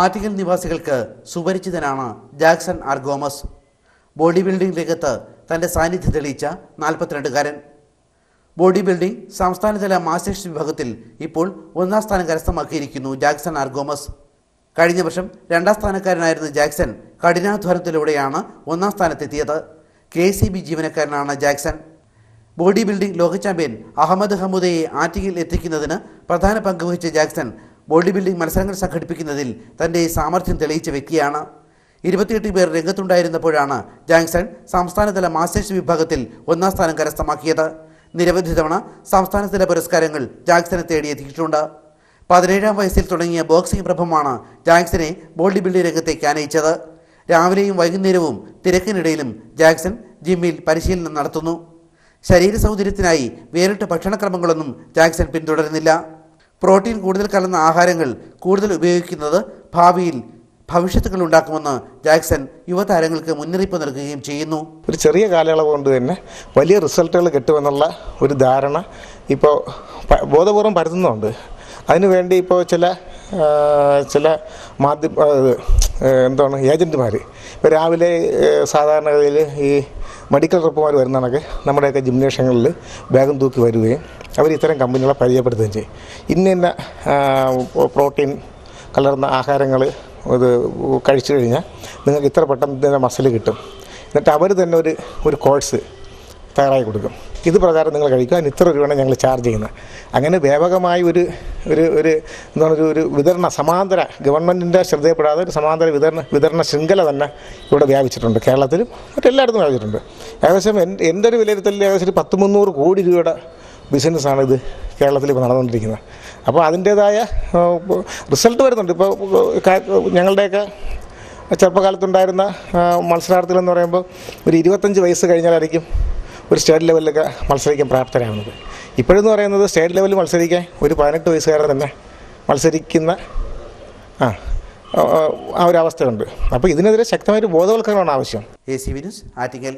ആറ്റിങ്ങൽ നിവാസികൾക്ക് സുപരിചിതനാണ് Jackson R Gomez. Body building രംഗത്ത് തന്റെ സാന്നിധ്യം തെളിയിച്ച നാൽപ്പത്തിരണ്ടുകാരൻ. ബോഡി ബിൽഡിംഗ് സംസ്ഥാനതല മാസ്റ്റേഴ്സ് വിഭാഗത്തിൽ ഇപ്പോൾ ഒന്നാം സ്ഥാനം കരസ്ഥമാക്കിയിരിക്കുന്നു ജാക്സൺ ആർ ഗോമസ്. കഴിഞ്ഞ വർഷം രണ്ടാം സ്ഥാനക്കാരനായിരുന്ന ജാക്സൺ കഠിനാധ്വാനത്തിലൂടെയാണ് ഒന്നാം സ്ഥാനത്തെത്തിയത്. കെ സി ബി ജീവനക്കാരനാണ് ജാക്സൺ. ബോഡി ബിൽഡിംഗ് ലോക ചാമ്പ്യൻ അഹമ്മദ് ഹമുദയെ ആറ്റിങ്ങിൽ എത്തിക്കുന്നതിന് പ്രധാന പങ്ക് വഹിച്ച ജാക്സൺ ബോഡി ബിൽഡിംഗ് മത്സരങ്ങൾ സംഘടിപ്പിക്കുന്നതിൽ തന്റെ സാമർഥ്യം തെളിയിച്ച വ്യക്തിയാണ്. ഇരുപത്തിയെട്ട് പേർ രംഗത്തുണ്ടായിരുന്നപ്പോഴാണ് ജാങ്സൺ സംസ്ഥാനതല മാസ്റ്റേഴ്സ് വിഭാഗത്തിൽ ഒന്നാം സ്ഥാനം കരസ്ഥമാക്കിയത്. നിരവധി തവണ സംസ്ഥാനതല പുരസ്കാരങ്ങൾ ജാങ്സനെ തേടിയെത്തിയിട്ടുണ്ട് പതിനേഴാം വയസ്സിൽ തുടങ്ങിയ ബോക്സിംഗ് പ്രഭമാണ് ജാങ്സനെ ബോഡി ബിൽഡിംഗ് രംഗത്തേക്ക് ആനയിച്ചത്. രാവിലെയും വൈകുന്നേരവും തിരക്കിനിടയിലും ജാക്സൺ ജിമ്മിൽ പരിശീലനം നടത്തുന്നു. ശരീര സൗന്ദര്യത്തിനായി വേറിട്ട ഭക്ഷണക്രമങ്ങളൊന്നും ജാക്സൺ പിന്തുടരുന്നില്ല. പ്രോട്ടീൻ കൂടുതൽ കലർന്ന ആഹാരങ്ങൾ കൂടുതൽ ഉപയോഗിക്കുന്നത് ഭാവിയിൽ ഭവിഷ്യത്തുകൾ ഉണ്ടാക്കുമെന്ന് ജാക്സൺ യുവതാരങ്ങൾക്ക് മുന്നറിയിപ്പ് നൽകുകയും ചെയ്യുന്നു. ഒരു ചെറിയ കാലയളവ് കൊണ്ട് തന്നെ വലിയ റിസൾട്ടുകൾ കിട്ടുമെന്നുള്ള ഒരു ധാരണ ഇപ്പോൾ ബോധപൂർവം പരത്തുന്നുണ്ട്. അതിനുവേണ്ടി ഇപ്പോൾ ചില ചില മാധ്യമ എന്താണ് ഏജന്റുമാർ ഇപ്പോൾ രാവിലെ സാധാരണഗതിയിൽ ഈ മെഡിക്കൽ റെപ്പുമാർ വരുന്ന കണക്ക് നമ്മുടെയൊക്കെ ജിംനേഷ്യങ്ങളിൽ ബാഗും തൂക്കി വരികയും അവർ ഇത്തരം കമ്പനികളെ പരിചയപ്പെടുത്തുകയും ചെയ്യും. ഇന്ന ഇന്ന പ്രോട്ടീൻ കലർന്ന ആഹാരങ്ങൾ ഇത് കഴിച്ചു കഴിഞ്ഞാൽ നിങ്ങൾക്ക് ഇത്ര പെട്ടെന്ന് തന്നെ മസിൽ കിട്ടും. എന്നിട്ട് അവർ തന്നെ ഒരു ഒരു കോഴ്സ് തയ്യാറായി കൊടുക്കും. ഇത് പ്രകാരം നിങ്ങൾ കഴിക്കുക. അതിന് ഇത്ര രൂപയാണ് ഞങ്ങൾ ചാർജ് ചെയ്യുന്നത്. അങ്ങനെ വ്യാപകമായി ഒരു ഒരു ഒരു എന്താണ് ഒരു ഒരു വിതരണ സമാന്തര ഗവൺമെന്റിന്റെ ശ്രദ്ധയപ്പെടാതെ ഒരു സമാന്തര വിതരണ വിതരണ ശൃംഖല തന്നെ ഇവിടെ വ്യാപിച്ചിട്ടുണ്ട്. കേരളത്തിലും മറ്റെല്ലായിടത്തും വ്യാപിച്ചിട്ടുണ്ട്. ഏകദേശം എന്റെ ഒരു വിലയിരുത്തലിൽ ഏകദേശം ഒരു പത്ത് മുന്നൂറ് കോടി രൂപയുടെ ബിസിനസ്സാണ് ഇത് കേരളത്തിൽ ഇപ്പോൾ നടന്നുകൊണ്ടിരിക്കുന്നത്. അപ്പോൾ അതിന്റേതായ റിസൾട്ട് വരുന്നുണ്ട്. ഇപ്പോൾ ഞങ്ങളുടെയൊക്കെ ചെറുപ്പകാലത്തുണ്ടായിരുന്ന മത്സരാർത്ഥികളെന്ന് പറയുമ്പോൾ ഒരു ഇരുപത്തഞ്ച് വയസ്സ് കഴിഞ്ഞാലായിരിക്കും ഒരു സ്റ്റേറ്റ് ലെവലിലൊക്കെ മത്സരിക്കാൻ പ്രാപ്തരാകുന്നത് ഇപ്പോഴെന്ന് പറയുന്നത് സ്റ്റേറ്റ് ലെവലിൽ മത്സരിക്കാൻ ഒരു പതിനെട്ട് വയസ്സുകാരൻ തന്നെ മത്സരിക്കുന്ന ആ ആ, ഒരു അവസ്ഥയുണ്ട്. അപ്പോൾ ഇതിനെതിരെ ശക്തമായൊരു ബോധവൽക്കരണമാണ് ആവശ്യം. A C വിനുസ് Attingal